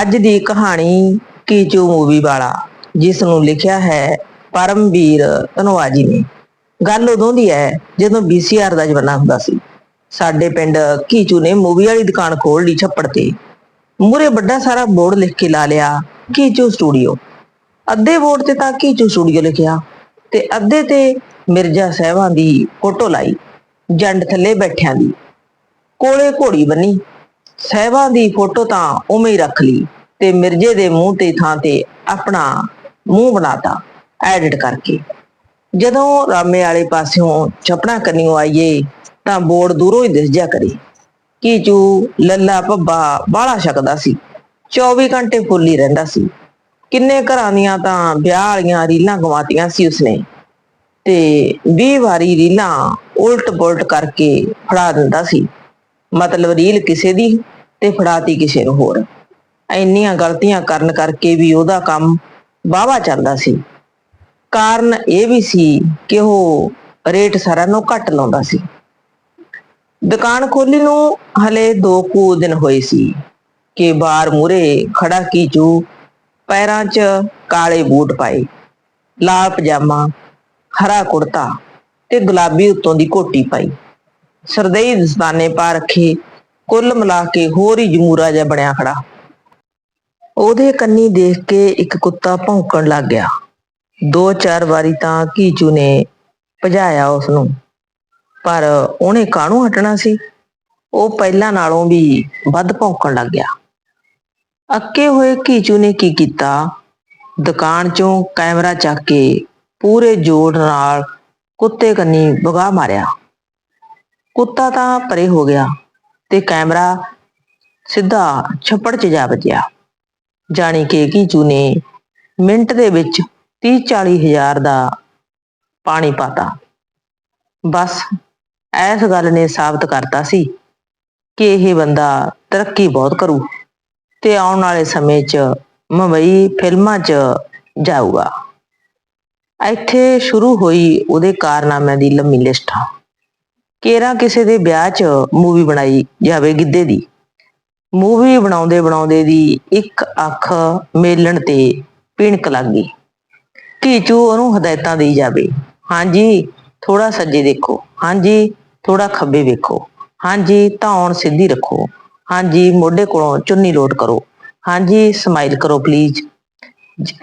ਅੱਜ ਦੀ ਕਹਾਣੀ ਕੀਚੂ ਮੂਵੀ ਵਾਲਾ ਜਿਸ ਨੂੰ ਲਿਖਿਆ ਹੈ ਪਰਮਵੀਰ ਧਨਵਾਜੀ ਨੇ। ਗੱਲ ਉਦੋਂ ਦੀ ਹੈ ਜਦੋਂ ਵੀਸੀਆਰ ਦਾ ਜ਼ਮਾਨਾ ਹੁੰਦਾ ਸੀ। ਸਾਡੇ ਪਿੰਡ ਕੀਚੂ ਨੇ ਮੂਵੀ ਵਾਲੀ ਦੁਕਾਨ ਖੋਲ ਲਈ ਛੱਪੜ ਤੇ। ਮੂਰੇ ਵੱਡਾ ਸਾਰਾ ਬੋਰਡ ਲਿਖ ਕੇ ਲਾ ਲਿਆ, ਕੀਚੂ ਸਟੂਡੀਓ। ਅੱਧੇ ਬੋਰਡ ਤੇ ਤਾਂ ਕੀਚੂ ਸਟੂਡੀਓ ਲਿਖਿਆ ਤੇ ਅੱਧੇ ਤੇ ਮਿਰਜ਼ਾ ਸਾਹਿਬਾਂ ਦੀ ਫੋਟੋ ਲਾਈ, ਜੰਡ ਥੱਲੇ ਬੈਠਿਆਂ ਦੀ। ਕੋਲੇ ਘੋੜੀ ਬੰਨੀ ਸਹਿਬਾਂ ਦੀ ਫੋਟੋ ਤਾਂ ਉਵੇਂ ਹੀ ਰੱਖ ਲਈ ਤੇ ਮਿਰਜ਼ੇ ਦੇ ਮੂੰਹ ਤੇ ਥਾਂ ਤੇ ਆਪਣਾ ਮੂੰਹ ਬਣਾਤਾ ਐਡਿਟ ਕਰਕੇ। ਜਦੋਂ ਰਾਮੇ ਵਾਲੇ ਪਾਸਿਓਂ ਛਪਣਾ ਕਰਨੀਓ ਆਈਏ ਤਾਂ ਬੋਰਡ ਦੂਰੋਂ ਹੀ ਦਿਸ ਜਾ ਕਰੇ। ਕੀਚੂ ਲੱਲਾ ਭੱਬਾ ਬਾਲਾ ਛਕਦਾ ਸੀ 24 ਘੰਟੇ ਫੁੱਲ ਹੀ ਰਹਿੰਦਾ ਸੀ। ਕਿੰਨੇ ਘਰਾਂ ਦੀਆਂ ਤਾਂ ਵਿਆਹ ਵਾਲੀਆਂ ਰੀਲਾਂ ਗਵਾਤੀਆਂ ਸੀ ਉਸਨੇ। ਤੇ 20 ਵਾਰੀ ਰੀਲਾਂ ਉਲਟ ਪੁਲਟ ਕਰਕੇ ਫੜਾ ਦਿੰਦਾ ਸੀ। ਮਤਲਬ ਰੀਲ ਕਿਸੇ ਦੀ ਤੇ ਫੜਾਤੀ ਕਿਸੇ ਨੂੰ ਹੋਰ। ਇੰਨੀਆਂ ਗਲਤੀਆਂ ਕਰਨ ਕਰਕੇ ਵੀ ਉਹਦਾ ਕੰਮ ਵਾਵਾ ਚੱਲਦਾ ਸੀ। ਕਾਰਨ ਇਹ ਵੀ ਸੀ ਕਿ ਉਹ ਰੇਟ ਸਾਰਾ ਨੂੰ ਘੱਟ ਲਾਉਂਦਾ ਸੀ। ਦੁਕਾਨ ਖੋਲੀ ਨੂੰ ਹਲੇ ਦੋ ਕੁ ਦਿਨ ਹੋਏ ਸੀ ਕਿ ਬਾਹਰ ਮੂਰੇ ਖੜਾ ਕੀਚੂ ਪੈਰਾਂ 'ਚ ਕਾਲੇ ਬੂਟ ਪਾਏ, ਲਾਲ ਪਜਾਮਾ, ਹਰਾ ਕੁੜਤਾ ਤੇ ਗੁਲਾਬੀ ਉੱਤੋਂ ਦੀ ਕੋਟੀ ਪਾਈ। ਸਰਦਈ ਦਸਤਾਨੇ ਪਾ ਰੱਖੇ, ਕੁੱਲ ਮਿਲਾ ਕੇ ਹੋਰ ਹੀ ਜਮੂਰਾ ਜਿਹਾ ਬਣਿਆ ਖੜਾ। ਉਹਦੇ ਕੰਨੀ ਦੇਖ ਕੇ ਇੱਕ ਕੁੱਤਾ ਭੌਂਕਣ ਲੱਗ ਗਿਆ। ਦੋ ਚਾਰ ਵਾਰੀ ਤਾਂ ਕੀਚੂ ਨੇ ਭਜਾਇਆ ਉਸ ਨੂੰ ਪਰ ਉਹਨੇ ਕਾਹਨੂੰ ਹਟਣਾ ਸੀ? ਉਹ ਪਹਿਲਾਂ ਨਾਲੋਂ ਵੀ ਵੱਧ ਭੌਂਕਣ ਲੱਗ ਗਿਆ। ਅੱਕੇ ਹੋਏ ਕੀਚੂ ਨੇ ਕੀ ਕੀਤਾ? ਦੁਕਾਨ ਚੋਂ ਕੈਮਰਾ ਚੱਕ ਕੇ ਪੂਰੇ ਜੋਰ ਨਾਲ ਕੁੱਤੇ ਕੰਨੀ ਵਗਾ ਮਾਰਿਆ। ਕੁੱਤਾ ਤਾਂ ਪਰੇ ਹੋ ਗਿਆ ਤੇ ਕੈਮਰਾ ਸਿੱਧਾ ਛੱਪੜ 'ਚ ਜਾ ਵੱਜਿਆ। ਜਾਣੀ ਕਿ ਕੀਚੂ ਨੇ ਮਿੰਟ ਦੇ ਵਿੱਚ 30 40 ਹਜ਼ਾਰ ਦਾ ਪਾਣੀ ਪਾਤਾ। ਬਸ ਐਸ ਗੱਲ ਨੇ ਸਾਬਤ ਕਰਤਾ ਸੀ ਕਿ ਇਹ ਬੰਦਾ ਤਰੱਕੀ ਬਹੁਤ ਕਰੂ ਤੇ ਆਉਣ ਵਾਲੇ ਸਮੇਂ 'ਚ ਮੁੰਬਈ ਫਿਲਮਾਂ 'ਚ ਜਾਊਗਾ। ਇੱਥੇ ਸ਼ੁਰੂ ਹੋਈ ਉਹਦੇ ਕਾਰਨਾਮਿਆਂ ਦੀ ਲੰਮੀ ਲਿਸਟ। ਕੇਰਾ ਕਿਸੇ ਦੇ ਵਿਆਹ 'ਚ ਮੂਵੀ ਬਣਾਈ ਜਾਵੇ ਗਿੱਧੇ ਦੀ। ਮੂਵੀ ਬਣਾਉਂਦੇ ਬਣਾਉਂਦੇ ਦੀ ਇੱਕ ਅੱਖ ਮੇਲਣ ਤੇ ਪਿਣਕ ਲੱਗ ਗਈ। ਕੀਚੂ ਉਹਨੂੰ ਹਦਾਇਤਾਂ ਦੇਈ ਜਾਵੇ। ਹਾਂਜੀ ਥੋੜਾ ਸੱਜੇ ਦੇਖੋ। ਹਾਂਜੀ ਥੋੜਾ ਖੱਬੇ ਵੇਖੋ। ਹਾਂਜੀ, ਧੌਣ ਸਿੱਧੀ ਰੱਖੋ। ਹਾਂਜੀ, ਮੋਢੇ ਕੋਲੋਂ ਚੁੰਨੀ ਲੋਟ ਕਰੋ। ਹਾਂਜੀ ਸਮਾਈਲ ਕਰੋ ਪਲੀਜ਼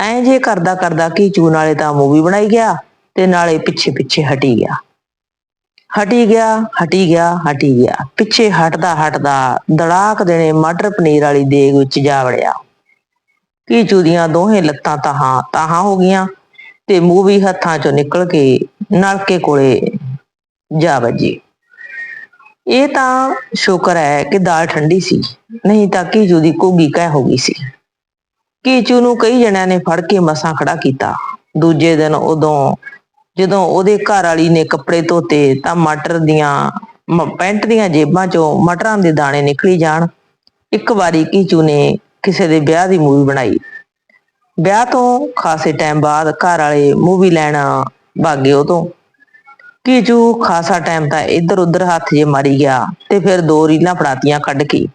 ਐਂ ਜੇ ਕਰਦਾ ਕਰਦਾ ਕੀਚੂ ਨਾਲੇ ਤਾਂ ਮੂਵੀ ਬਣਾਈ ਗਿਆ ਤੇ ਨਾਲੇ ਪਿੱਛੇ ਪਿੱਛੇ ਹਟੀ ਗਿਆ। ਹਟੀ ਗਿਆ ਹਟੀ ਗਿਆ ਹਟੀ ਗਿਆ। ਪਿੱਛੇ ਹਟਦਾ ਹਟਦਾ ਦੜਾਕ ਦੇਣੇ ਮਟਰ ਪਨੀਰ ਵਾਲੀ ਦੇਗ ਵਿੱਚ ਜਾ ਵੜਿਆ। ਕੀਚੂ ਦੀਆਂ ਦੋਹੇ ਲੱਤਾਂ ਤਾਹਾਂ ਤਾਹਾਂ ਹੋ ਗਈਆਂ ਤੇ ਮੂਵੀ ਹੱਥਾਂ ਚੋਂ ਨਿਕਲ ਕੇ ਨਲਕੇ ਕੋਲੇ ਜਾ ਵੱਜੀ। ਇਹ ਤਾਂ ਸ਼ੁਕਰ ਹੈ ਕਿ ਦਾਲ ਠੰਡੀ ਸੀ, ਨਹੀਂ ਤਾਂ ਕੀਚੂ ਦੀ ਕੋਗੀ ਕਹਿ ਹੋ ਗਈ ਸੀ। ਕੀਚੂ ਨੂੰ ਕਈ ਜਣਿਆਂ ਨੇ ਫੜ ਕੇ ਮਸਾਂ ਖੜਾ ਕੀਤਾ। ਦੂਜੇ ਦਿਨ ਉਦੋਂ ਜਦੋਂ ਉਹਦੇ ਘਰ ਵਾਲੀ ਨੇ ਕੱਪੜੇ ਧੋਤੇ ਤਾਂ ਮਟਰ ਦੀਆਂ, ਮ- ਪੈਂਟ ਦੀਆਂ ਜੇਬਾਂ ਚੋਂ ਮਟਰਾਂ ਦੇ ਦਾਣੇ ਨਿਕਲੀ ਜਾਣ। ਇੱਕ ਵਾਰੀ ਕੀਚੂ ਨੇ ਕਿਸੇ ਦੇ ਵਿਆਹ ਦੀ ਮੂਵੀ ਬਣਾਈ। ਵਿਆਹ ਤੋਂ ਖਾਸੇ ਟਾਈਮ ਬਾਅਦ ਘਰ ਵਾਲੇ ਮੂਵੀ ਲੈਣ ਭਾਗੇ ਉਹ ਤੋਂ। ਕੀਚੂ ਖਾਸਾ ਟਾਈਮ ਤਾਂ ਇੱਧਰ ਉੱਧਰ ਹੱਥ ਜੇ ਮਾਰੀ ਗਿਆ ਤੇ ਫਿਰ ਦੋ ਰੀਲਾਂ ਫੜਾਤੀਆਂ ਕੱਢ ਕੇ।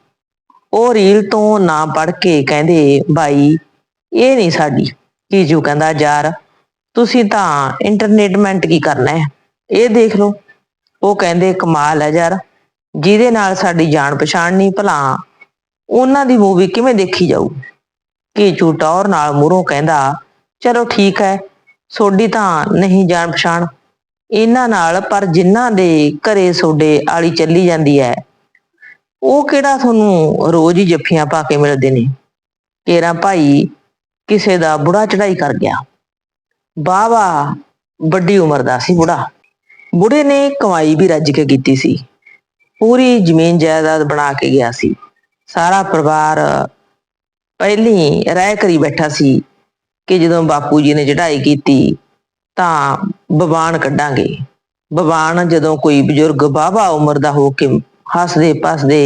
ਉਹ ਰੀਲ ਤੋਂ ਨਾ ਪੜ ਕੇ ਕਹਿੰਦੇ, ਬਾਈ, ਇਹ ਨਹੀਂ ਸਾਡੀ। ਕੀਚੂ ਕਹਿੰਦਾ, ਯਾਰ ਤੁਸੀਂ ਤਾਂ ਇੰਟਰਨੇਟਮੈਂਟ ਕੀ ਕਰਨਾ ਹੈ? ਇਹ ਦੇਖ ਲਓ। ਉਹ ਕਹਿੰਦੇ, ਕਮਾਲ ਹੈ ਯਾਰ। ਜਿਹਦੇ ਨਾਲ ਸਾਡੀ ਜਾਣ ਪਛਾਣ ਨਹੀਂ, ਭਲਾ ਉਹਨਾਂ ਦੀ ਮੂਵੀ ਕਿਵੇਂ ਦੇਖੀ ਜਾਊ? ਕੀਚੂ ਟੌਰ ਨਾਲ ਮੂਹਰੋਂ ਕਹਿੰਦਾ, ਚਲੋ ਠੀਕ ਹੈ ਸੋਡੀ ਤਾਂ ਨਹੀਂ ਜਾਣ ਪਛਾਣ। ਇਹਨਾਂ ਨਾਲ ਪਰ ਜਿਨ੍ਹਾਂ ਦੇ ਘਰੇ ਸੋਡੇ ਆਲੀ ਚੱਲੀ ਜਾਂਦੀ ਹੈ, ਉਹ ਕਿਹੜਾ ਤੁਹਾਨੂੰ ਰੋਜ਼ ਹੀ ਜੱਫੀਆਂ ਪਾ ਕੇ ਮਿਲਦੇ ਨੇ? ਤੇਰਾ ਭਾਈ ਕਿਸੇ ਦਾ ਬੁੜਾ ਚੜਾਈ ਕਰ ਗਿਆ। ਬਾਵਾ, ਵੱਡੀ ਉਮਰ ਦਾ ਸੀ ਬੁੜਾ। ਬੁੜੇ ਨੇ ਕਮਾਈ ਵੀ ਰੱਜ ਕੇ ਕੀਤੀ ਸੀ। ਪੂਰੀ ਜ਼ਮੀਨ ਜਾਇਦਾਦ ਬਣਾ ਕੇ ਗਿਆ ਸੀ। ਸਾਰਾ ਪਰਿਵਾਰ ਪਹਿਲੀ ਰਹਿ ਕਰੀ ਬੈਠਾ ਸੀ ਕਿ ਜਦੋਂ ਬਾਪੂ ਜੀ ਨੇ ਚੜਾਈ ਕੀਤੀ ਤਾਂ ਬਵਾਨ ਕੱਢਾਂਗੇ। ਬਵਾਨ ਜਦੋਂ ਕੋਈ ਬਜ਼ੁਰਗ ਬਾਬਾ ਉਮਰ ਦਾ ਹੋ ਕੇ ਹੱਸਦੇ ਪਸਦੇ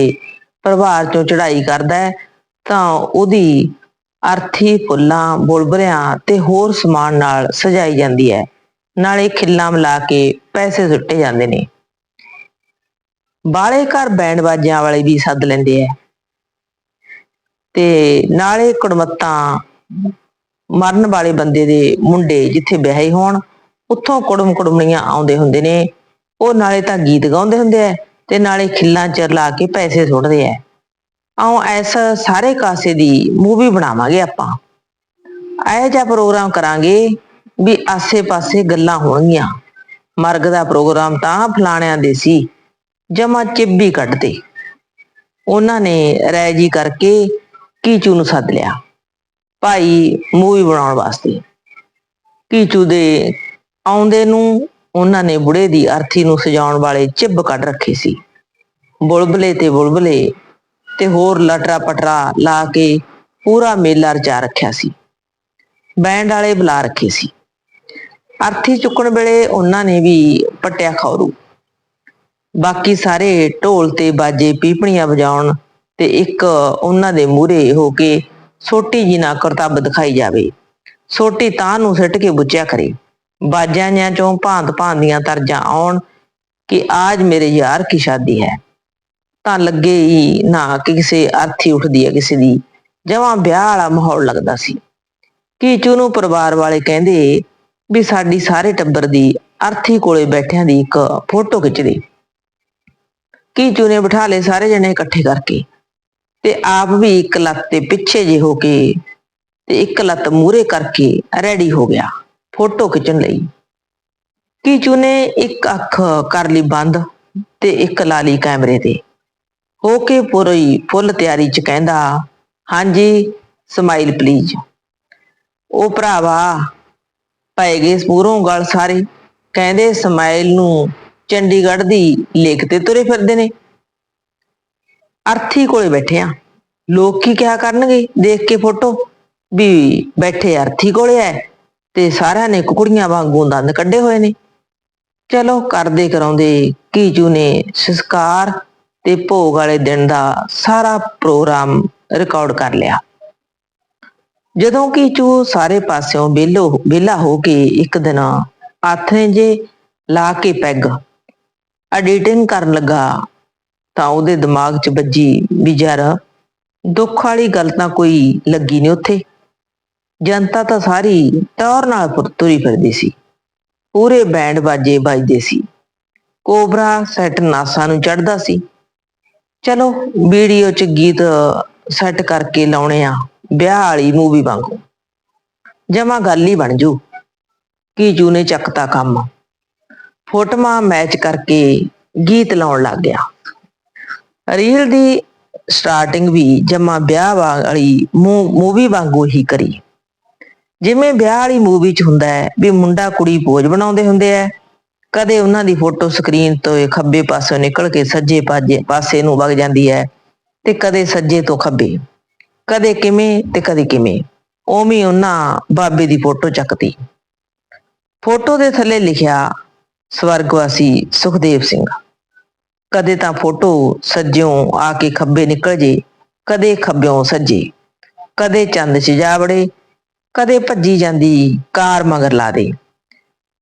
ਪਰਿਵਾਰ ਚੋਂ ਚੜਾਈ ਕਰਦਾ ਹੈ ਤਾਂ ਉਹਦੀ ਅਰਥੀ, ਫੁੱਲਾਂ, ਬੁਲਬੁਲਿਆਂ ਤੇ ਹੋਰ ਸਮਾਨ ਨਾਲ ਸਜਾਈ ਜਾਂਦੀ ਹੈ। ਨਾਲੇ ਖਿੱਲਾਂ ਮਿਲਾ ਕੇ ਪੈਸੇ ਸੁੱਟੇ ਜਾਂਦੇ ਨੇ। ਬਾਲੇ ਘਰ ਬੈਂਡ ਬਾਜਿਆਂ ਵਾਲੇ ਵੀ ਸੱਦ ਲੈਂਦੇ ਐ ਤੇ ਨਾਲੇ ਕੁੜਮੱਤਾਂ ਮਰਨ ਵਾਲੇ ਬੰਦੇ ਦੇ ਮੁੰਡੇ ਜਿੱਥੇ ਵਿਆਹੇ ਹੋਣ, ਉੱਥੋਂ ਕੁੜਮ ਕੁੜਮਣੀਆਂ ਆਉਂਦੇ ਹੁੰਦੇ ਨੇ। ਉਹ ਨਾਲੇ ਤਾਂ ਗੀਤ ਗਾਉਂਦੇ ਹੁੰਦੇ ਆ ਤੇ ਨਾਲੇ ਖਿੱਲਾਂ ਚ ਲਾ ਕੇ ਪੈਸੇ ਸੁੱਟਦੇ ਆ ਆਓ ਐਸ ਸਾਰੇ ਕਾਸੇ ਦੀ ਮੂਵੀ ਬਣਾਵਾਂਗੇ ਆਪਾਂ। ਇਹ ਜਿਹਾ ਪ੍ਰੋਗਰਾਮ ਕਰਾਂਗੇ ਵੀ ਆਸੇ-ਪਾਸੇ ਗੱਲਾਂ ਹੋਣਗੀਆਂ। ਮਰਗ ਦਾ ਪ੍ਰੋਗਰਾਮ ਤਾਂ ਫਲਾਣਿਆਂ ਦੇ ਸੀ, ਜਮਾ ਚਿੱਬੀ ਕੱਢਦੇ ਉਹਨਾਂ ਨੇ ਰੈਜੀ ਕਰਕੇ ਕੀਚੂ ਨੂੰ ਸੱਦ ਲਿਆ, ਭਾਈ ਮੂਵੀ ਬਣਾਉਣ ਵਾਸਤੇ। ਕੀਚੂ ਦੇ ਆਉਂਦੇ ਨੂੰ ਉਹਨਾਂ ਨੇ ਬੁੜੇ ਦੀ ਅਰਥੀ ਨੂੰ ਸਜਾਉਣ ਵਾਲੇ ਚਿੱਬ ਕੱਢ ਰੱਖੇ ਸੀ। ਬੁਲਬਲੇ ਤੇ ਬੁਲਬਲੇ ਤੇ ਹੋਰ ਲਟਰਾ ਪਟਰਾ ਲਾ ਕੇ ਪੂਰਾ ਮੇਲਾ ਰਚਾ ਰੱਖਿਆ ਸੀ। ਬੈਂਡ ਵਾਲੇ ਬੁਲਾ ਰੱਖੇ ਸੀ। ਅਰਥੀ ਚੁੱਕਣ ਵੇਲੇ ਉਹਨਾਂ ਨੇ ਵੀ ਪਟਿਆ ਖੌਰੂ। ਬਾਕੀ ਸਾਰੇ ਢੋਲ ਤੇ ਬਾਜੇ ਪੀਪਣੀਆਂ ਵਜਾਉਣ ਤੇ ਇੱਕ ਉਹਨਾਂ ਦੇ ਮੂਹਰੇ ਹੋ ਕੇ ਛੋਟੀ ਜੀ ਨਾ ਕਰਤੱਬ ਦਿਖਾਈ ਜਾਵੇ। ਛੋਟੀ ਤਾਂ ਨੂੰ ਸਿੱਟ ਕੇ ਬੁੱਝਿਆ ਕਰੇ। ਬਾਜਾਂ ਜਾਂ ਚੋਂ ਭਾਂਤ ਭਾਂਤ ਦੀਆਂ ਤਰਜਾਂ ਆਉਣ ਕਿ ਆਜ ਮੇਰੇ ਯਾਰ ਕੀ ਸ਼ਾਦੀ ਹੈ। ਤਾਂ ਲੱਗੇ ਹੀ ਨਾ ਕਿ ਕਿਸੇ ਅਰਥੀ ਉੱਠਦੀ ਹੈ ਕਿਸੇ ਦੀ। ਜਮਾਂ ਵਿਆਹ ਵਾਲਾ ਮਾਹੌਲ ਲੱਗਦਾ ਸੀ। ਕੀਚੂ ਨੂੰ ਪਰਿਵਾਰ ਵਾਲੇ ਕਹਿੰਦੇ ਵੀ ਸਾਡੀ ਸਾਰੇ ਟੱਬਰ ਦੀ ਅਰਥੀ ਕੋਲੇ ਬੈਠਿਆਂ ਦੀ ਇੱਕ ਫੋਟੋ ਖਿੱਚ ਦੇ। ਕੀਚੂ ਨੇ ਬਿਠਾ ਲਏ ਸਾਰੇ ਜਣੇ ਇਕੱਠੇ ਕਰਕੇ ਤੇ ਆਪ ਵੀ ਇੱਕ ਲੱਤ ਤੇ ਪਿੱਛੇ ਜੇ ਹੋ ਕੇ ਤੇ ਇੱਕ ਲੱਤ ਮੂਰੇ ਕਰਕੇ ਰੈਡੀ ਹੋ ਗਿਆ ਫੋਟੋ ਖਿੱਚਣ ਲਈ। ਕੀਚੂ ਨੇ ਇੱਕ ਅੱਖ ਕਰ ਲਈ ਬੰਦ ਤੇ ਇੱਕ ਲਾ ਲਈ ਕੈਮਰੇ ਤੇ। ਹੋ ਕੇ ਪੂਰੀ ਫੁੱਲ ਤਿਆਰੀ ਚ ਕਹਿੰਦਾ, ਹਾਂਜੀ, ਸਮਾਈਲ ਪਲੀਜ਼ ਉਹ ਭਰਾਵਾ, ਪਏ ਗਏ ਸਪੂਰੋਂ ਗੱਲ ਸਾਰੇ। ਕਹਿੰਦੇ ਸਮਾਈਲ ਨੂੰ ਚੰਡੀਗੜ੍ਹ ਦੀ ਲੇਕ ਤੇ ਤੁਰੇ ਫਿਰਦੇ ਨੇ। ਅਰਥੀ ਕੋਲੇ ਬੈਠੇ ਆ। ਲੋਕ ਕੀ ਕਿਹਾ ਕਰਨਗੇ? ਦੇਖ ਕੇ ਫੋਟੋ। ਵੀ ਬੈਠੇ ਅਰਥੀ ਕੋਲੇ ਐ ਤੇ ਸਾਰਿਆਂ ਨੇ ਕੁਕੜੀਆਂ ਵਾਂਗੂ ਦੰਦ ਕੱਢੇ ਹੋਏ ਨੇ। ਚਲੋ, ਕਰਦੇ ਕਰਾਉਂਦੇ। ਕੀਚੂ ਨੇ ਸੰਸਕਾਰ ਤੇ ਭੋਗ ਵਾਲੇ ਦਿਨ ਦਾ ਸਾਰਾ ਪ੍ਰੋਗਰਾਮ ਰਿਕਾਰਡ ਕਰ ਲਿਆ। ਜਦੋਂ ਕਿ ਚੂ ਸਾਰੇ ਪਾਸਿਓਂ ਵਿਹਲੋ, ਵਿਹਲਾ ਹੋ ਕੇ ਇੱਕ ਦਿਨ ਆਥਣੇ ਜੇ ਲਾ ਕੇ ਪੈਗ ਐਡੀਟਿੰਗ ਕਰਨ ਲੱਗਾ ਤਾਂ ਉਹਦੇ ਦਿਮਾਗ 'ਚ ਵੱਜੀ ਵੀ ਯਾਰ ਦੁੱਖ ਵਾਲੀ ਗੱਲ ਤਾਂ ਕੋਈ ਲੱਗੀ ਨਹੀਂ ਉੱਥੇ। ਜਨਤਾ ਤਾਂ ਸਾਰੀ ਟੌਰ ਨਾਲ ਪੁਰ- ਤੁਰੀ ਫਿਰਦੀ ਸੀ। ਪੂਰੇ ਬੈਂਡ ਬਾਜੇ ਵੱਜਦੇ ਸੀ। ਕੋਬਰਾ ਸੈੱਟ ਨਾਸਾਂ ਨੂੰ ਚੜਦਾ ਸੀ। ਚਲੋ, ਵੀਡੀਓ 'ਚ ਗੀਤ ਸੈੱਟ ਕਰਕੇ ਲਾਉਣੇ ਆ। ਵਿਆਹ ਵਾਲੀ ਮੂਵੀ ਵਾਂਗੂ। ਜਮਾ ਗੱਲ ਹੀ ਬਣ ਜੂ, ਕੀ ਜੂ ਨੇ ਚੱਕਤਾ ਕੰਮ। ਫੋਟੋਆਂ ਮੈਚ ਕਰਕੇ ਗੀਤ ਲਾਉਣ ਲੱਗ ਗਿਆ। ਰੀਲ ਦੀ ਸਟਾਰਟਿੰਗ ਵੀ ਜਮਾ ਵਿਆਹ ਵਾਲੀ ਮੂਵੀ ਵਾਂਗੂ ਹੀ ਕਰੀ। ਜਿਵੇਂ ਵਿਆਹ ਵਾਲੀ ਮੂਵੀ 'ਚ ਹੁੰਦਾ ਹੈ ਵੀ ਮੁੰਡਾ ਕੁੜੀ ਪੋਜ ਬਣਾਉਂਦੇ ਹੁੰਦੇ ਆ ਕਦੇ ਉਹਨਾਂ ਦੀ ਫੋਟੋ ਸਕਰੀਨ ਤੋਂ ਖੱਬੇ ਪਾਸੋਂ ਨਿਕਲ ਕੇ ਸੱਜੇ ਪਾਸੇ ਨੂੰ ਵਗ ਜਾਂਦੀ ਹੈ ਤੇ ਕਦੇ ਸੱਜੇ ਤੋਂ ਖੱਬੇ। ਕਦੇ ਕਿਵੇਂ ਤੇ ਕਦੇ ਕਿਵੇਂ। ਉਵੇਂ ਉਹਨਾਂ ਬਾਬੇ ਦੀ ਫੋਟੋ ਚੱਕਦੀ ਫੋਟੋ ਦੇ ਥੱਲੇ ਲਿਖਿਆ, ਸਵਰਗਵਾਸੀ ਸੁਖਦੇਵ ਸਿੰਘ। ਕਦੇ ਤਾਂ ਫੋਟੋ ਸੱਜਿਓਂ ਆ ਕੇ ਖੱਬੇ ਨਿਕਲ ਜੇ, ਕਦੇ ਖੱਬਿਓਂ ਸੱਜੇ। ਕਦੇ ਚੰਦ 'ਚ ਜਾ ਕਦੇ ਭੱਜੀ ਜਾਂਦੀ ਕਾਰ ਮਗਰ ਲਾ ਦੇ।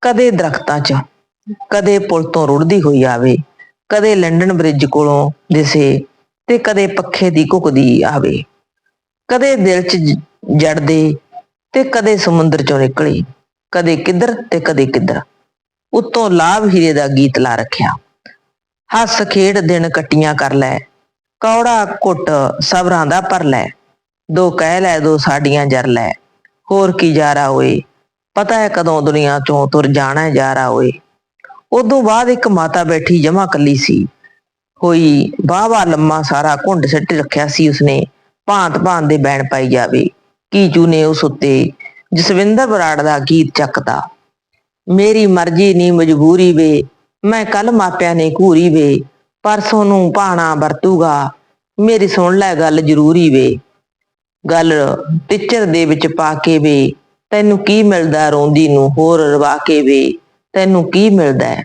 ਕਦੇ ਦਰਖਤਾਂ 'ਚ ਕਦੇ ਪੁਲ ਤੋਂ ਰੁੜਦੀ ਹੋਈ ਆਵੇ, ਕਦੇ ਲੰਡਨ ਬ੍ਰਿਜ ਕੋਲੋਂ ਦਿਸੇ ਤੇ ਕਦੇ ਪੱਖੇ ਦੀ ਘੁਕਦੀ ਆਵੇ। ਕਦੇ ਦਿਲ 'ਚ ਜੜਦੇ ਤੇ ਕਦੇ ਸਮੁੰਦਰ 'ਚੋਂ ਨਿਕਲੀ, ਕਦੇ ਕਿੱਧਰ ਤੇ ਕਦੇ ਕਿੱਧਰ। ਉੱਤੋਂ ਲਾਭ ਹੀਰੇ ਦਾ ਗੀਤ ਲਾ ਰੱਖਿਆ। ਹੱਸ ਖੇਡ ਦਿਨ ਕੱਟੀਆਂ ਕਰ ਲੈ, ਕੌੜਾ ਘੁੱਟ ਸਬਰਾਂ ਦਾ ਪਰ ਲੈ, ਦੋ ਕਹਿ ਲੈ, ਦੋ ਸਾਡੀਆਂ ਜਰ ਲੈ। ਹੋਰ ਕੀ ਜਾਰਾ ਹੋਏ ਪਤਾ ਹੈ ਕਦੋਂ ਦੁਨੀਆ ਚੋਂ ਤੁਰ ਜਾਣਾ ਜਾਰਾ ਹੋਏ ਉਦੋਂ ਬਾਅਦ ਇੱਕ ਮਾਤਾ ਬੈਠੀ ਜਮਾ ਕੱਲੀ ਸੀ। ਹੋਈ ਬਾਵਾ ਲੰਮਾ ਸਾਰਾ ਘੁੰਡ ਸਿੱਟ ਰੱਖਿਆ ਸੀ ਉਸਨੇ, ਭਾਂਤ ਭਾਂਤ ਦੇ ਬੈਣ ਪਾਈ ਜਾਵੇ। ਕੀਚੂ ਨੇ ਉਸ ਉੱਤੇ ਜਸਵਿੰਦਰ ਬਰਾੜ ਦਾ ਗੀਤ ਚੱਕਦਾ ਮੇਰੀ ਮਰਜ਼ੀ ਨਹੀਂ ਮਜਬੂਰੀ ਵੇ, ਮੈਂ ਕੱਲ ਮਾਪਿਆਂ ਨੇ ਘੂਰੀ ਵੇ, ਪਰਸੋਂ ਨੂੰ ਭਾਣਾ ਵਰਤੂਗਾ, ਮੇਰੀ ਸੁਣ ਲੈ ਗੱਲ ਜ਼ਰੂਰੀ ਵੇ। ਗੱਲ ਟੀਚਰ ਦੇ ਵਿੱਚ ਪਾ ਕੇ ਵੇ, ਤੈਨੂੰ ਕੀ ਮਿਲਦਾ ਰੋਂਦੀ ਨੂੰ ਹੋਰ ਰਵਾ ਕੇ ਵੇ। ਤੈਨੂੰ ਕੀ ਮਿਲਦਾ ਹੈ?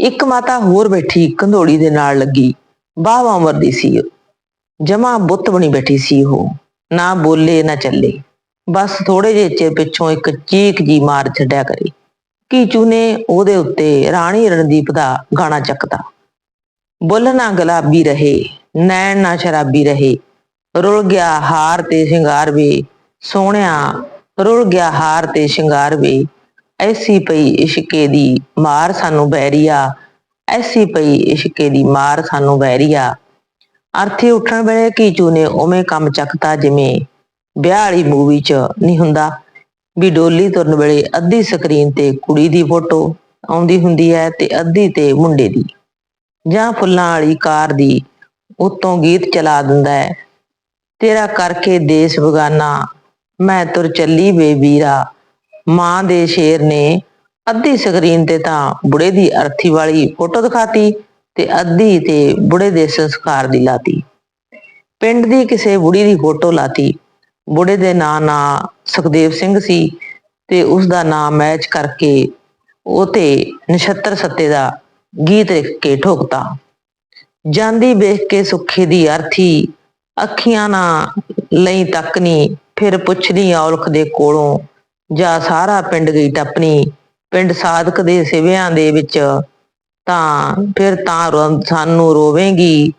ਇੱਕ ਮਾਤਾ ਹੋਰ ਬੈਠੀ ਕੰਧੋੜੀ ਦੇ ਨਾਲ ਲੱਗੀ। ਬਾਵਾ ਉਮਰ ਦੀ ਸੀ ਜਮਾ ਬੁੱਤ ਬਣੀ ਬੈਠੀ ਸੀ ਉਹ। ਨਾ ਬੋਲੇ, ਨਾ ਚੱਲੇ। ਬਸ ਥੋੜੇ ਜਿਹੇ ਚਿਰ ਪਿੱਛੋਂ ਇੱਕ ਚੀਕ ਜੀ ਮਾਰ ਛੱਡਿਆ ਕਰੀ। ਕੀਚੂ ਨੇ ਉਹਦੇ ਉੱਤੇ ਰਾਣੀ ਰਣਦੀਪ ਦਾ ਗਾਣਾ ਚੱਕਦਾ ਬੁੱਲ ਨਾ ਗੁਲਾਬੀ ਰਹੇ, ਨੈਣ ਨਾ ਸ਼ਰਾਬੀ ਰਹੇ। ਰੁਲ ਗਿਆ ਹਾਰ ਤੇ ਸ਼ਿੰਗਾਰ ਵੇ। ਸੋਹਣਿਆ, ਰੁਲ ਗਿਆ ਹਾਰ ਤੇ ਸ਼ਿੰਗਾਰ ਵੇ। ਐਸੀ ਪਈ ਇਸ਼ਕੇ ਦੀ ਮਾਰ ਸਾਨੂੰ ਬੈਰੀਆ, ਐਸੀ ਪਈ ਇਸ਼ਕੇ ਦੀ ਮਾਰ ਸਾਨੂੰ ਬੈਰੀਆ। ਅਰਥੀ ਉੱਠਣ ਵੇਲੇ ਕੀਚੂ ਨੇ ਉਵੇਂ ਕੰਮ ਚੱਕਤਾ ਜਿਵੇਂ ਵਿਆਹ ਵਾਲੀ ਮੂਵੀ 'ਚ ਨਹੀਂ ਹੁੰਦਾ? ਵੀ ਡੋਲੀ ਤੁਰਨ ਵੇਲੇ ਅੱਧੀ ਸਕਰੀਨ ਤੇ ਕੁੜੀ ਦੀ ਫੋਟੋ ਆਉਂਦੀ ਹੁੰਦੀ ਹੈ ਤੇ ਅੱਧੀ ਤੇ ਮੁੰਡੇ ਦੀ। ਜਾਂ ਫੁੱਲਾਂ ਵਾਲੀ ਕਾਰ ਦੀ ਉਤੋਂ ਗੀਤ ਚਲਾ ਦਿੰਦਾ ਹੈ। ਤੇਰਾ ਕਰਕੇ ਦੇਸ਼ ਬਗਾਨਾ, ਮੈਂ ਤੁਰ ਚੱਲੀ ਬੇਬੀਰਾ ਮਾਂ ਦੇ ਸ਼ੇਰ ਨੇ ਅੱਧੀ ਸਕਰੀਨ ਤੇ ਤਾਂ ਬੁੜੇ ਦੀ ਅਰਥੀ ਵਾਲੀ ਫੋਟੋ ਦਿਖਾਤੀ ਤੇ ਅੱਧੀ ਤੇ ਬੁੜੇ ਦੇ ਸੰਸਕਾਰ ਦੀ ਲਾਤੀ। ਪਿੰਡ ਦੀ ਕਿਸੇ ਬੁੜੀ ਦੀ ਫੋਟੋ ਲਾਤੀ। ਬੁੜੇ ਦੇ ਨਾਂ ਨਾਂ ਸੁਖਦੇਵ ਸਿੰਘ ਸੀ ਤੇ ਉਸ ਦਾ ਨਾਮ ਮੈਚ ਕਰਕੇ ਉਹ ਤੇ ਨਛੱਤਰ ਸੱਤੇ ਦਾ ਗੀਤ ਲਿਖ ਕੇ ਠੋਕਤਾ। ਜਾਂਦੀ ਵੇਖ ਕੇ ਸੁੱਖੇ ਦੀ ਅਰਥੀ ਅੱਖੀਆਂ ਨਾ ਲਈ ਤੱਕਨੀ ਫਿਰ ਪੁੱਛਦੀ ਔਲਖ ਦੇ ਕੋਲੋਂ ਜਾ ਸਾਰਾ ਪਿੰਡ ਗਈ ਟੱਪਣੀ, ਪਿੰਡ ਸਾਧਕ ਦੇ ਸਿਵਿਆਂ ਦੇ ਵਿੱਚ, ਤਾਂ ਫਿਰ ਤਾਂ ਰੋ- ਸਾਨੂੰ ਰੋਵੇਂਗੀ,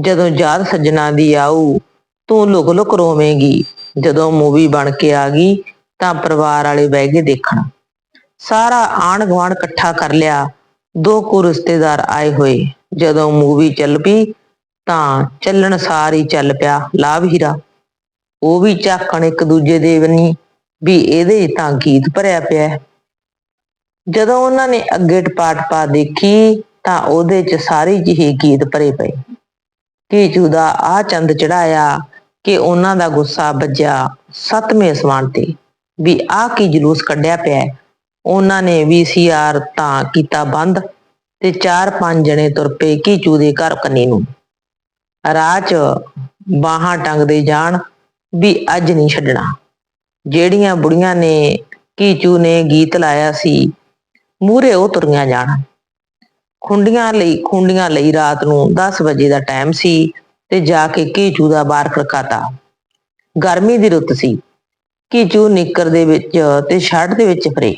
ਜਦੋਂ ਯਾਦ ਸੱਜਣਾ ਦੀ ਆਊ, ਤੂੰ ਲੁਕ ਲੁਕ ਰੋਵੇਂਗੀ, ਜਦੋਂ ਮੂਵੀ ਬਣ ਕੇ ਆ ਗਈ, ਤਾਂ ਪਰਿਵਾਰ ਵਾਲੇ ਬਹਿ ਕੇ ਦੇਖਣ। ਸਾਰਾ ਆਣ ਗੁਆਂਢ ਇਕੱਠਾ ਕਰ ਲਿਆ, ਦੋ ਕੁ ਰਿਸ਼ਤੇਦਾਰ ਆਏ ਹੋਏ, ਜਦੋਂ ਮੂਵੀ ਚੱਲ ਪਈ, ਤਾਂ ਚੱਲਣ ਸਾਰ ਹੀ ਚੱਲ ਪਿਆ, ਲਾਭ ਹੀਰਾ। ਉਹ ਵੀ ਝਾਕਣ ਇੱਕ ਦੂਜੇ ਦੇ ਬੰਨੀ ਵੀ ਇਹਦੇ ਤਾਂ ਗੀਤ ਭਰਿਆ ਪਿਆ ਹੈ। ਜਦੋਂ ਉਹਨਾਂ ਨੇ ਅੱਗੇ ਟਪਾਟ ਪਾ ਦੇਖੀ, ਤਾਂ ਉਹਦੇ 'ਚ ਸਾਰੇ ਜਿਹੇ ਗੀਤ ਭਰੇ ਪਏ। ਕੀਚੂ ਦਾ ਆ ਚੰਦ ਚੜਾਇਆ ਕਿ ਉਹਨਾਂ ਦਾ ਗੁੱਸਾ ਵੱਜਿਆ ਸਤਵੇਂ ਅਸਮਾਨ ਤੇ ਵੀ ਆ ਕੀ ਜਲੂਸ ਕੱਢਿਆ ਪਿਆ ਉਹਨਾਂ ਨੇ ਵੀਸੀਆਰ ਤਾਂ ਕੀਤਾ ਬੰਦ ਤੇ ਚਾਰ ਪੰਜ ਜਣੇ ਤੁਰ ਪਏ ਕੀਚੂ ਦੇ ਘਰ ਕੰਨੀ ਨੂੰ। ਰਾਹ 'ਚ ਬਾਹਾਂ ਟੰਗਦੇ ਜਾਣ ਵੀ ਅੱਜ ਨਹੀਂ ਛੱਡਣਾ। ਜਿਹੜੀਆਂ ਬੁੜੀਆਂ ਨੇ ਕੀਚੂ ਨੇ ਗੀਤ ਲਾਇਆ ਸੀ, ਮੂਹਰੇ ਉਹ ਤੁਰੀਆਂ ਜਾਣ। ਖੁੰਡੀਆਂ ਲਈ ਖੁੰਡੀਆਂ ਲਈ ਰਾਤ ਨੂੰ 10 ਵਜੇ ਦਾ ਟਾਈਮ ਸੀ ਤੇ ਜਾ ਕੇ ਕੀਚੂ ਦਾ ਬਾਹਰ ਖੜਕਾਤਾ। ਗਰਮੀ ਦੀ ਰੁੱਤ ਸੀ। ਕੀਚੂ ਨਿੱਕਰ ਦੇ ਵਿੱਚ ਤੇ ਸ਼ਰਟ ਦੇ ਵਿੱਚ ਫਰੇ।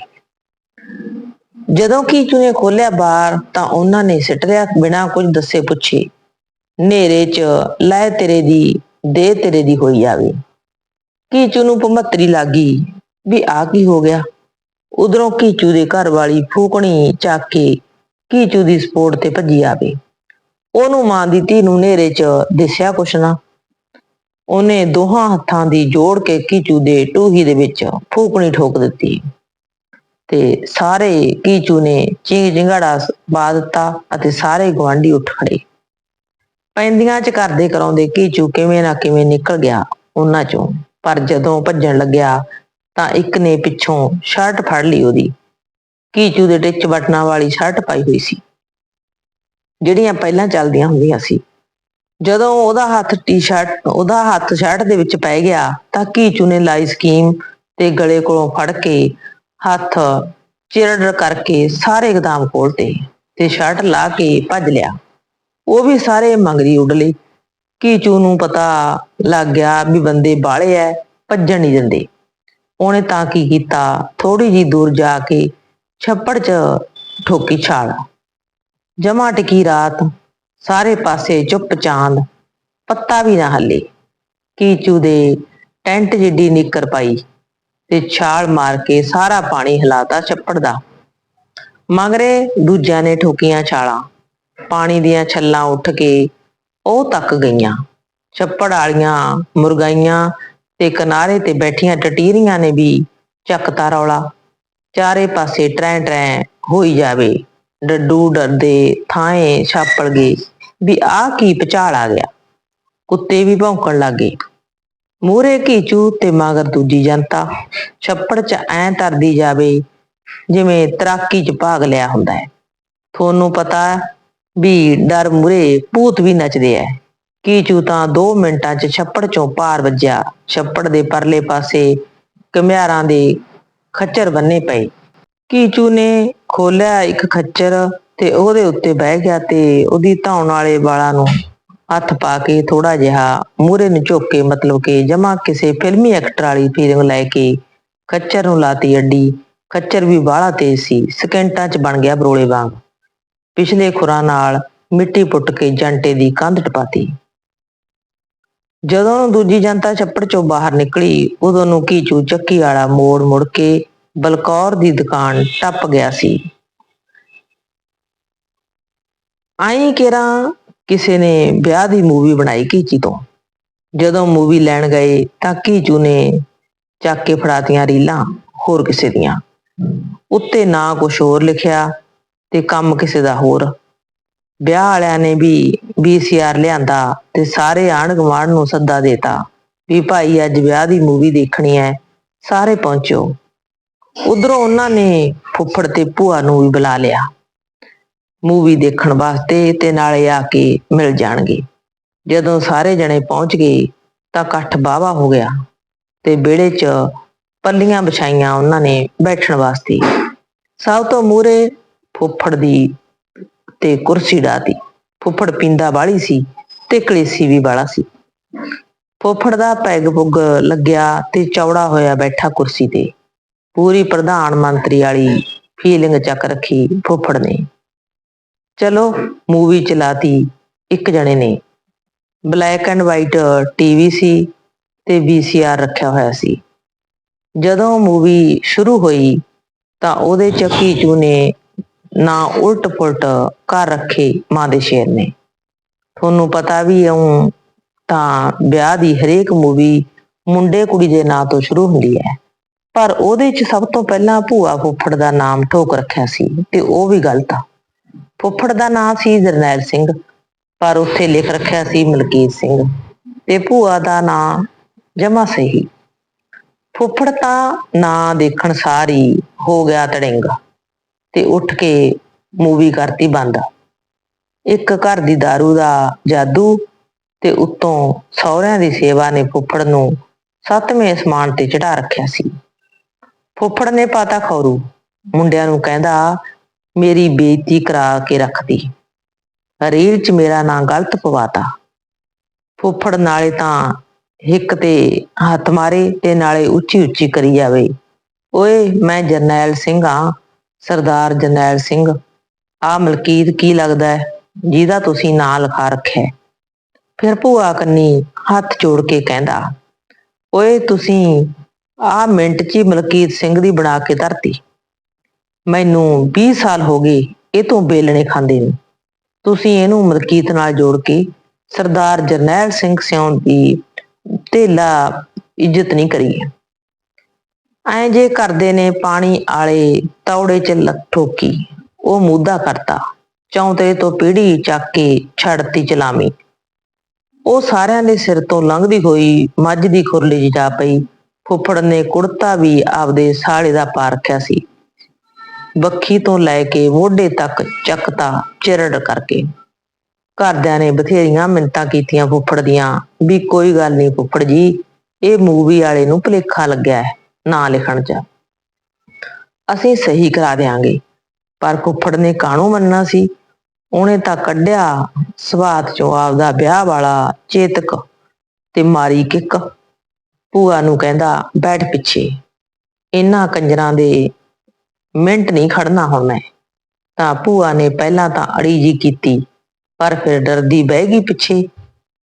ਜਦੋਂ ਕੀਚੂ ਨੇ ਖੋਲਿਆ ਬਾਹਰ ਤਾਂ ਉਹਨਾਂ ਨੇ ਸਿੱਟ ਸਿੱਟਰਿਆ ਬਿਨਾਂ ਕੁਝ ਦੱਸੇ ਪੁੱਛੇ ਨੇਰੇ 'ਚ ਲੈ ਤੇਰੇ ਦੀ, ਦੇ ਤੇਰੇ ਦੀ ਹੋਈ ਜਾਵੇ। ਕੀਚੂ ਨੂੰ ਭਮੱਤਰੀ ਲੱਗੀ, ਵੀ ਆ ਕੀ ਹੋ ਗਿਆ? ਉਧਰੋਂ ਕੀਚੂ ਦੇ ਘਰ ਵਾਲੀ ਫੂਕਣੀ ਚੱਕ ਕੇ ਕੀਚੂ ਦੀ ਸਪੋਰਟ ਤੇ ਭੱਜੀ ਆਵੇ। ਉਹਨੂੰ ਮਾਂ ਦੀ ਧੀ ਨੂੰ ਨੇਰੇ 'ਚ ਦਿਸਿਆ ਕੁਛ ਨਾ। ਉਹਨੇ ਦੋਹਾਂ ਹੱਥਾਂ ਦੀ ਜੋੜ ਕੇ ਕੀਚੂ ਦੇ ਟੂਹੀ ਦੇ ਵਿੱਚ ਫੂਕਣੀ ਠੋਕ ਦਿੱਤੀ ਤੇ ਸਾਰੇ ਕੀਚੂ ਨੇ ਚੀਂ ਜਿੰਗੜਾ ਪਾ ਦਿੱਤਾ ਅਤੇ ਸਾਰੇ ਗਵਾਂਢੀ ਉੱਠ ਖੜੇ। ਪੈਂਦੀਆਂ 'ਚ ਕਰਦੇ ਕਰਾਉਂਦੇ ਕੀਚੂ ਕਿਵੇਂ ਨਾ ਕਿਵੇਂ ਨਿਕਲ ਗਿਆ ਉਹਨਾਂ 'ਚੋਂ। ਪਰ ਜਦੋਂ ਭੱਜਣ ਲੱਗਿਆ ਤਾਂ ਇੱਕ ਨੇ ਪਿੱਛੋਂ ਸ਼ਰਟ ਫੜ ਲਈ ਉਹਦੀ। ਕੀਚੂ ਦੇ ਟਿੱਚ ਬਟਨਾਂ ਵਾਲੀ ਸ਼ਰਟ ਪਾਈ ਹੋਈ ਸੀ। ਜਿਹੜੀਆਂ ਪਹਿਲਾਂ ਚੱਲਦੀਆਂ ਹੁੰਦੀਆਂ ਸੀ। ਜਦੋਂ ਉਹਦਾ ਹੱਥ ਟੀ-ਸ਼ਰਟ ਉਹਦਾ ਹੱਥ ਸ਼ਰਟ ਦੇ ਵਿੱਚ ਪੈ ਗਿਆ ਤਾਂ ਕੀਚੂ ਨੇ ਲਾਈ ਸਕੀਮ ਤੇ ਗਲੇ ਕੋਲੋਂ ਫੜ ਕੇ ਹੱਥ ਚਿਰੜ ਕਰਕੇ ਸਾਰੇ ਗਦਾਮ ਖੋਲਤੇ ਤੇ ਸ਼ਰਟ ਲਾ ਕੇ ਭੱਜ ਲਿਆ। ਉਹ ਵੀ ਸਾਰੇ ਮੰਗਰੀ ਉੱਡ ਲਈ। ਕੀਚੂ ਨੂੰ ਪਤਾ ਲੱਗ ਗਿਆ ਵੀ ਬੰਦੇ ਬਾਲੇ ਐ, ਭੱਜਣ ਨਹੀਂ ਦਿੰਦੇ। ਉਹਨੇ ਤਾਂ ਕੀ ਕੀਤਾ? ਥੋੜੀ ਜੀ ਦੂਰ ਜਾ ਕੇ ਛੱਪੜ 'ਚ ਠੋਕੀ ਛਾਲ। ਜਮਾ ਟਿਕੀ ਰਾਤ, ਸਾਰੇ ਪਾਸੇ ਚੁੱਪ ਚਾਂਦ, ਪੱਤਾ ਵੀ ਨਾ ਹੱਲੇ। ਕੀਚੂ ਦੇ ਟੈਂਟ ਜਿੱਡੀ ਨਿੱਕਰ ਪਾਈ ਤੇ ਛਾਲ ਮਾਰ ਕੇ ਸਾਰਾ ਪਾਣੀ ਹਿਲਾਤਾ ਛੱਪੜ ਦਾ। ਮਗਰੇ ਦੂਜਿਆਂ ਨੇ ਠੋਕੀਆਂ ਛਾਲਾਂ। ਪਾਣੀ ਦੀਆਂ ਛੱਲਾਂ ਉੱਠ ਕੇ ਉਹ ਤੱਕ ਗਈਆਂ। ਛੱਪੜ ਵਾਲੀਆਂ, ਮੁਰਗਾਈਆਂ ਤੇ ਕਿਨਾਰੇ ਤੇ ਬੈਠੀਆਂ ਟਟੀਰੀਆਂ ਨੇ ਵੀ ਚੱਕਤਾ ਰੌਲਾ। ਚਾਰੇ ਪਾਸੇ ਟਰੈ ਟਰੈ ਹੋਈ ਜਾਵੇ। ਡੱਡੂ ਡਰਦੇ ਥਾਂਏ ਛਾਪੜ ਗਏ ਵੀ ਆਹ ਕੀ ਪਚਾਲ ਆ ਗਿਆ। ਕੁੱਤੇ ਵੀ ਭੌਂਕਣ ਲੱਗੇ। ਮੂਰੇ ਘੀਚੂ ਤੇ ਮਗਰ ਦੂਜੀ ਜਨਤਾ। ਛੱਪੜ 'ਚ ਐਂ ਤਰਦੀ ਜਾਵੇ ਜਿਵੇਂ ਤਰਾਕੀ 'ਚ ਭਾਗ ਲਿਆ ਹੁੰਦਾ ਹੈ। ਤੁਹਾਨੂੰ ਪਤਾ ਵੀ ਡਰ ਮੂਰੇ, ਭੂਤ ਵੀ ਨੱਚਦੇ ਐ। ਕੀਚੂ ਤਾਂ 2 ਮਿੰਟਾਂ 'ਚ ਛੱਪੜ 'ਚੋਂ ਪਾਰ ਵੱਜਿਆ। ਛੱਪੜ ਦੇ ਪਰਲੇ ਪਾਸੇ ਘਮਿਆਰਾਂ ਦੇ ਖੱਚਰ ਬੰਨੇ ਪਏ। ਕੀਚੂ ਨੇ ਖੋਲਿਆ ਇੱਕ ਖੱਚਰ ਤੇ ਉਹਦੇ ਉੱਤੇ ਬਹਿ ਗਿਆ ਤੇ ਉਹਦੀ ਧੌਣ ਵਾਲੇ ਵਾਲਾਂ ਨੂੰ ਹੱਥ ਪਾ ਕੇ ਥੋੜਾ ਜਿਹਾ ਮੂਰੇ ਨੂੰ ਝੁੱਕ ਕੇ ਮਤਲਬ ਕਿ ਜਮਾ ਕਿਸੇ ਫਿਲਮੀ ਐਕਟਰ ਵਾਲੀ ਫੀਲਿੰਗ ਲੈ ਕੇ ਖੱਚਰ ਨੂੰ ਲਾਤੀ ਅੱਡੀ। ਖੱਚਰ ਵੀ ਬਾਹਲਾ ਤੇਜ਼ ਸੀ। ਸਕਿੰਟਾਂ 'ਚ ਬਣ ਗਿਆ ਬਰੋਲੇ ਵਾਂਗ। ਪਿਛਲੇ ਖੁਰਾਂ ਨਾਲ ਮਿੱਟੀ ਪੁੱਟ ਕੇ ਜੰਟੇ ਦੀ ਕੰਧ ਟਪਾਤੀ। ਜਦੋਂ ਦੂਜੀ ਜਨਤਾ ਛੱਪੜ ਚੋਂ ਬਾਹਰ ਨਿਕਲੀ, ਉਦੋਂ ਨੂੰ ਕੀਚੂ ਚੱਕੀ ਵਾਲਾ ਮੋੜ ਮੁੜ ਕੇ ਬਲਕੌਰ ਦੀ ਦੁਕਾਨ ਟੱਪ ਗਿਆ ਸੀ। ਆਈ ਕਿਰਾਂ ਕਿਸੇ ਨੇ ਵਿਆਹ ਦੀ ਮੂਵੀ ਬਣਾਈ ਕੀਚੀ ਤੋਂ। ਜਦੋਂ ਮੂਵੀ ਲੈਣ ਗਏ ਤਾਂ ਕੀਚੂ ਨੇ ਚੱਕ ਕੇ ਫੜਾਤੀਆਂ ਰੀਲਾਂ ਹੋਰ ਕਿਸੇ ਦੀਆਂ। ਉੱਤੇ ਨਾ ਕੁਛ ਹੋਰ ਲਿਖਿਆ ਤੇ ਕੰਮ ਕਿਸੇ ਦਾ ਹੋਰ। ਵਿਆਹ ਵਾਲਿਆਂ ਨੇ ਵੀ ਵੀਸੀਆਰ ਲਿਆਂਦਾ ਤੇ ਸਾਰੇ ਆਣ ਗੁਆਂਢ ਨੂੰ ਸੱਦਾ ਦੇਤਾ ਵੀ ਭਾਈ ਅੱਜ ਵਿਆਹ ਦੀ ਮੂਵੀ ਦੇਖਣੀ ਹੈ, ਸਾਰੇ ਪਹੁੰਚੋ। ਉਧਰੋਂ ਉਹਨਾਂ ਨੇ ਫੁੱਫੜ ਤੇ ਭੂਆ ਨੂੰ ਵੀ ਬੁਲਾ ਲਿਆ। ਮੂਵੀ ਦੇਖਣ ਵਾਸਤੇ ਤੇ ਨਾਲੇ ਆ ਕੇ ਮਿਲ ਜਾਣਗੇ। ਜਦੋਂ ਸਾਰੇ ਜਣੇ ਪਹੁੰਚ ਗਏ ਤਾਂ ਇਕੱਠ ਬਾਵਾ ਹੋ ਗਿਆ ਤੇ ਵਿਹੜੇ 'ਚ ਪੱਲੀਆਂ ਵਿਛਾਈਆਂ ਉਹਨਾਂ ਨੇ ਬੈਠਣ ਵਾਸਤੇ। ਸਭ ਤੋਂ ਮੂਰੇ ਫੁੱਫੜ ਦੀ ਤੇ ਕੁਰਸੀ ਡਾਤੀ ਫੁੱਫੜ ਪਿੰਦਾ ਵਾਲੀ ਸੀ ਤੇ ਕਲੇਸੀ ਵੀ ਵਾਲਾ ਸੀ। ਫੁੱਫੜ ਦਾ ਪੈਗ ਪੁੱਗ ਲੱਗਿਆ ਤੇ ਚੌੜਾ ਹੋਇਆ ਬੈਠਾ ਕੁਰਸੀ ਤੇ। ਪੂਰੀ ਪ੍ਰਧਾਨ ਮੰਤਰੀ ਵਾਲੀ ਫੀਲਿੰਗ ਚੱਕ ਰੱਖੀ ਫੁੱਫੜ ਨੇ। ਚਲੋ ਮੂਵੀ ਚਲਾਤੀ ਇੱਕ ਜਣੇ ਨੇ। ਬਲੈਕ ਐਂਡ ਵਾਈਟ ਟੀਵੀ ਸੀ ਤੇ ਵੀਸੀਆਰ ਰੱਖਿਆ ਹੋਇਆ ਸੀ। ਜਦੋਂ ਮੂਵੀ ਸ਼ੁਰੂ ਹੋਈ ਤਾਂ ਉਹਦੇ ਚੱਕੀ ਚੂ ਨੇ ਨਾ ਉਲਟ ਪੁਲਟ ਕਰ ਰੱਖੇ ਮਾਂ ਦੇ ਸ਼ੇਰ ਨੇ। ਤੁਹਾਨੂੰ ਪਤਾ ਵੀ ਆਉਂ ਤਾਂ ਵਿਆਹ ਦੀ ਹਰੇਕ ਮੂਵੀ ਮੁੰਡੇ ਕੁੜੀ ਦੇ ਨਾਂ ਤੋਂ ਸ਼ੁਰੂ ਹੁੰਦੀ ਹੈ। ਪਰ ਉਹਦੇ 'ਚ ਸਭ ਤੋਂ ਪਹਿਲਾਂ ਭੂਆ ਫੁੱਫੜ ਦਾ ਨਾਮ ਠੋਕ ਰੱਖਿਆ ਸੀ ਤੇ ਉਹ ਵੀ ਗਲਤ ਆ। ਫੁੱਫੜ ਦਾ ਨਾਂ ਸੀ ਜਰਨੈਲ ਸਿੰਘ, ਪਰ ਉੱਥੇ ਲਿਖ ਰੱਖਿਆ ਸੀ ਮਲਕੀਤ ਸਿੰਘ ਤੇ ਭੂਆ ਦਾ ਨਾਂ ਜਮਾ ਸਹੀ। ਫੁੱਫੜ ਤਾਂ ਨਾਂ ਦੇਖਣ ਸਾਰੀ ਹੋ ਗਿਆ ਤੜਿੰਗ। ਤੇ ਉੱਠ ਕੇ ਮੂਵੀ ਕਰਤੀ ਬੰਦ। ਇੱਕ ਘਰ ਦੀ दारू ਦਾ ਜਾਦੂ ਤੇ ਉੱਤੋਂ ਸਹੁਰਿਆਂ ਦੀ ਸੇਵਾ ਨੇ ਫੁੱਫੜ ਨੂੰ ਸੱਤਵੇਂ ਅਸਮਾਨ ਤੇ ਚੜਾ ਰੱਖਿਆ ਸੀ। ਫੁੱਫੜ ਨੇ ਪਾਤਾ ਖੌਰੂ। ਮੁੰਡਿਆਂ ਨੂੰ ਕਹਿੰਦਾ, ਮੇਰੀ ਬੇਇੱਜ਼ਤੀ ਕਰਾ ਕੇ ਰੱਖਦੀ ਰੀਲ 'ਚ ਮੇਰਾ ਨਾਂ ਗਲਤ ਪਵਾਤਾ। ਫੁੱਫੜ ਨਾਲੇ ਤਾਂ ਹਿੱਕ ਤੇ ਹੱਥ ਮਾਰੇ ਤੇ ਨਾਲੇ ਉੱਚੀ ਉੱਚੀ ਕਰੀ ਜਾਵੇ। ਓਏ, ਮੈਂ ਜਰਨੈਲ ਸਿੰਘ ਆ। ਸਰਦਾਰ ਜਰਨੈਲ ਸਿੰਘ, ਆ ਮਲਕੀਤ ਕੀ ਲੱਗਦਾ ਹੈ? ਜਿਹਦਾ ਤੁਸੀਂ ਨਾਂ ਲਿਖਾ ਰੱਖਿਆ ਫਿਰ ਭੂਆ ਕੰਨੀ ਹੱਥ ਜੋੜ ਕੇ ਕਹਿੰਦਾ, ਓਏ ਤੁਸੀਂ ਆ ਮਿੰਟ 'ਚ ਹੀ ਮਲਕੀਤ ਸਿੰਘ ਦੀ ਬਣਾ ਕੇ ਧਰਤੀ। ਮੈਨੂੰ 20 ਸਾਲ ਹੋ ਗਏ ਇਹ ਤੋਂ ਬੇਲਣੇ ਖਾਂਦੇ ਨੂੰ। ਤੁਸੀਂ ਇਹਨੂੰ ਮਲਕੀਤ ਨਾਲ ਜੋੜ ਕੇ ਸਰਦਾਰ ਜਰਨੈਲ ਸਿੰਘ ਸਿਉਂ ਦੀ ਢੇਲਾ ਇੱਜ਼ਤ ਨਹੀਂ ਕਰੀ ਐਂ ਜੇ ਕਰਦੇ ਨੇ ਪਾਣੀ ਆਲੇ ਤੌੜੇ ਚ ਲੱਤ ਠੋਕੀ, ਉਹ ਮੂਧਾ ਕਰਤਾ, ਚੌਂਤੇ ਤੋਂ ਪੀੜੀ ਚੱਕ ਕੇ ਛੜਤੀ ਚਲਾਮੀ ਉਹ ਸਾਰਿਆਂ ਦੇ ਸਿਰ ਤੋਂ ਲੰਘਦੀ ਹੋਈ ਮੱਝ ਦੀ ਖੁਰਲੀ 'ਚ ਜਾ ਪਈ, ਫੁੱਫੜ ਨੇ ਕੁੜਤਾ ਵੀ ਆਪਦੇ ਸਾਲੇ ਦਾ ਪਾ ਰੱਖਿਆ ਸੀ। ਬੱਖੀ ਤੋਂ ਲੈ ਕੇ ਮੋਢੇ ਤੱਕ ਚੱਕਤਾ ਚਿਰੜ ਕਰਕੇ। ਘਰਦਿਆਂ ਨੇ ਬਥੇਰੀਆਂ ਮਿੰਤਾਂ ਕੀਤੀਆਂ ਫੁੱਫੜ ਦੀਆਂ, ਵੀ ਕੋਈ ਗੱਲ ਨਹੀਂ ਫੁੱਫੜ ਜੀ, ਇਹ ਮੂਵੀ ਵਾਲੇ ਨੂੰ ਭੁਲੇਖਾ ਲੱਗਿਆ ਹੈ। ਨਾ ਲਿਖਣ ਜਾ ਅਸੀਂ ਸਹੀ ਕਰਾ ਦੇਾਂਗੇ ਪਰ ਕੁੱਫੜ ਨੇ ਕਾਣੂ ਮੰਨਣਾ ਸੀ? ਉਹਨੇ ਤਾਂ ਕੱਢਿਆ ਸਵਾਤ ਚੋਂ ਆਪਦਾ ਵਿਆਹ ਵਾਲਾ ਚੇਤਕ ਤੇ ਮਾਰੀ ਕਿੱਕ। ਭੂਆ ਨੂੰ ਕਹਿੰਦਾ, ਬੈਠ ਪਿੱਛੇ। ਇਹਨਾਂ ਕੰਜਰਾਂ ਦੇ ਮਿੰਟ ਨਹੀਂ ਖੜਨਾ ਹੁਣ ਮੈਂ। ਤਾਂ ਭੂਆ ਨੇ ਪਹਿਲਾਂ ਤਾਂ ਅੜੀ ਜੀ ਕੀਤੀ, ਪਰ ਫਿਰ ਡਰਦੀ ਬਹਿ ਗਈ ਪਿੱਛੇ।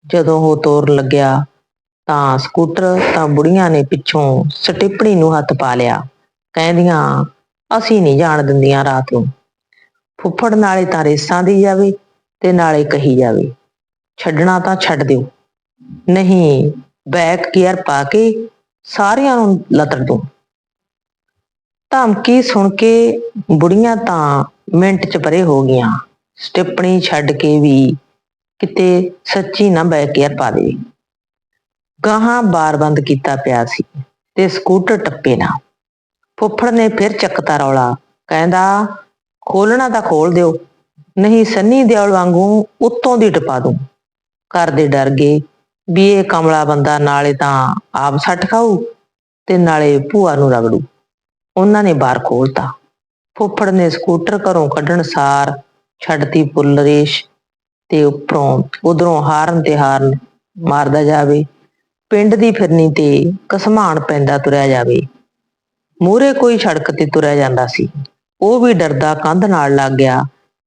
ਜਦੋਂ ਉਹ ਤੋਰਨ ਲੱਗਿਆ ਤਾਂ ਸਕੂਟਰ ਤਾਂ ਬੁੜੀਆਂ ਨੇ ਪਿੱਛੋਂ ਸਟਿੱਪਣੀ ਨੂੰ ਹੱਥ ਪਾ ਲਿਆ। ਕਹਿੰਦੀਆਂ, ਅਸੀਂ ਨਹੀਂ ਜਾਣ ਦਿੰਦੀਆਂ ਰਾਤ ਨੂੰ। ਫੁੱਫੜ ਨਾਲੇ ਤਾਂ ਰੇਸਾਂ ਦੀ ਜਾਵੇ ਤੇ ਨਾਲੇ ਕਹੀ ਜਾਵੇ। ਛੱਡਣਾ ਤਾਂ ਛੱਡ ਦਿਓ। ਨਹੀਂ, ਬੈਕ ਗੀਅਰ ਪਾ ਕੇ ਸਾਰਿਆਂ ਨੂੰ ਲਤੜ ਦੂੰ ਧਮਕੀ ਸੁਣ ਕੇ ਬੁੜੀਆਂ ਤਾਂ ਮਿੰਟ ਚ ਪਰੇ ਹੋ ਗਈਆਂ। ਸਟਿੱਪਣੀ ਛੱਡ ਕੇ ਵੀ ਕਿਤੇ ਸੱਚੀ ਨਾ ਬੈਕ ਗੀਅਰ ਪਾ ਦੇ ਗਾਹਾਂ ਬਾਰ ਬੰਦ ਕੀਤਾ ਪਿਆ ਸੀ ਤੇ ਸਕੂਟਰ ਟੱਪੇ ਨਾ। ਫੁੱਫੜ ਨੇ ਫਿਰ ਚੱਕਤਾ ਰੌਲਾ, ਕਹਿੰਦਾ ਖੋਲਣਾ ਤਾਂ ਖੋਲ ਦਿਓ, ਨਹੀਂ ਸੰਨੀ ਦਿਓਲ ਵਾਂਗੂ ਉੱਤੋਂ ਦੀ ਟਪਾ ਦੂੰ। ਘਰ ਦੇ ਡਰ ਗਏ ਵੀ ਇਹ ਕਮਲਾ ਬੰਦਾ ਨਾਲੇ ਤਾਂ ਆਪ ਸੱਟ ਖਾਊ ਤੇ ਨਾਲੇ ਭੂਆ ਨੂੰ ਰਗੜੂ। ਉਹਨਾਂ ਨੇ ਬਾਹਰ ਖੋਲਤਾ ਫੁੱਫੜ ਨੇ ਸਕੂਟਰ ਘਰੋਂ ਕੱਢਣ ਸਾਰ ਛੱਡਤੀ ਪੁੱਲ ਰੇਸ਼ ਤੇ ਉੱਪਰੋਂ, ਉਧਰੋਂ ਹਾਰਨ ਤੇ ਹਾਰਨ ਮਾਰਦਾ ਜਾਵੇ। ਪਿੰਡ ਦੀ ਫਿਰਨੀ ਤੇ ਕਸਮਾਨ ਪੈਂਦਾ ਤੁਰਿਆ ਜਾਵੇ। ਮੂਰੇ ਕੋਈ ਸੜਕ ਤੇ ਤੁਰਿਆ ਜਾਂਦਾ ਸੀ। ਉਹ ਵੀ ਡਰਦਾ ਕੰਧ ਨਾਲ ਲੱਗ ਗਿਆ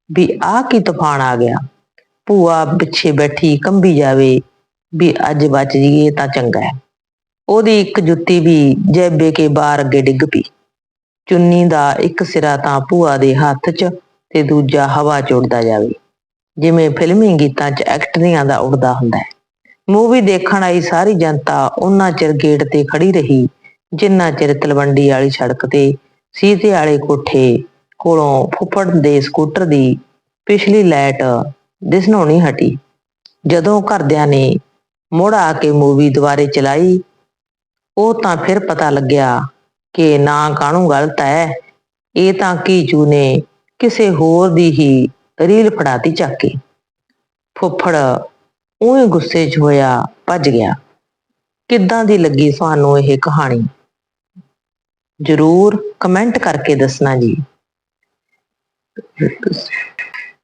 ਵੀ ਆਹ ਕੀ ਤੂਫਾਨ ਆ ਗਿਆ। ਭੂਆ ਪਿੱਛੇ ਬੈਠੀ ਕੰਬੀ ਜਾਵੇ ਵੀ ਅੱਜ ਬਚ ਜੀਏ ਤਾਂ ਚੰਗਾ ਹੈ। ਉਹਦੀ ਇੱਕ ਜੁੱਤੀ ਵੀ ਜੈਬੇ ਕੇ ਬਾਹਰ ਅੱਗੇ ਡਿੱਗ ਪਈ। ਚੁੰਨੀ ਦਾ ਇੱਕ ਸਿਰਾ ਤਾਂ ਭੂਆ ਦੇ ਹੱਥ 'ਚ ਤੇ ਦੂਜਾ ਹਵਾ 'ਚ ਉੱਡਦਾ ਜਾਵੇ। ਜਿਵੇਂ ਫਿਲਮੀ ਗੀਤਾਂ 'ਚ ਐਕਟਰੀਆਂ ਦਾ ਉੱਡਦਾ ਹੁੰਦਾ ਹੈ। ਮੂਵੀ ਦੇਖਣ ਆਈ ਸਾਰੀ ਜਨਤਾ ਉਹਨਾਂ ਚਿਰ ਗੇਟ ਤੇ ਖੜੀ ਰਹੀ, ਜਿੰਨਾ ਚਿਰ ਤਲਵੰਡੀ ਵਾਲੀ ਸੜਕ ਤੇ ਸੀਤੇ ਵਾਲੇ ਕੋਠੇ ਕੋਲੋਂ ਫੁੱਫੜ ਦੇ ਸਕੂਟਰ ਦੀ ਪਿਛਲੀ ਲਾਈਟ ਦਿਸਣੋਂ ਨਹੀਂ ਹਟੀ। ਜਦੋਂ ਘਰਦਿਆਂ ਨੇ ਮੁੜ ਆ ਕੇ ਮੂਵੀ ਦੁਬਾਰੇ ਚਲਾਈ, ਉਹ ਤਾਂ ਫਿਰ ਪਤਾ ਲੱਗਿਆ ਕਿ ਨਾ ਕਾਹਨੂੰ ਗਲਤ ਹੈ, ਇਹ ਤਾਂ ਕੀਚੂ ਨੇ ਕਿਸੇ ਹੋਰ ਦੀ ਹੀ ਰੀਲ ਫੜਾਤੀ ਚੱਕ ਕੇ। ਫੁੱਫੜ ਉਹੀ ਗੁੱਸੇ 'ਚ ਹੋਇਆ, ਭੱਜ ਗਿਆ। ਕਿੱਦਾਂ ਦੀ ਲੱਗੀ ਤੁਹਾਨੂੰ ਇਹ ਕਹਾਣੀ? ਜਰੂਰ ਕਮੈਂਟ ਕਰਕੇ ਦੱਸਣਾ ਜੀ।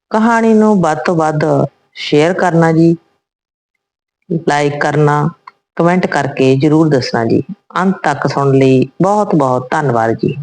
ਕਹਾਣੀ ਨੂੰ ਵੱਧ ਤੋਂ ਵੱਧ ਸ਼ੇਅਰ ਕਰਨਾ ਜੀ। ਲਾਈਕ ਕਰਨਾ ਕਮੈਂਟ ਕਰਕੇ ਜਰੂਰ ਦੱਸਣਾ ਜੀ। ਅੰਤ ਤੱਕ ਸੁਣਨ ਲਈ ਬਹੁਤ ਬਹੁਤ ਧੰਨਵਾਦ ਜੀ।